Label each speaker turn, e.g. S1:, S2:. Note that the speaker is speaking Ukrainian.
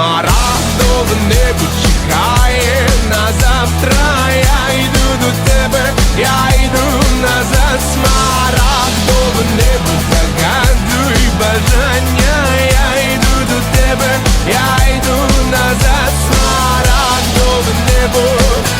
S1: Смарагдове небо чекає на завтра. Я йду до тебе, я йду назад. Смарагдове небо загадуй бажання. Я йду до тебе, я йду назад. Смарагдове небо.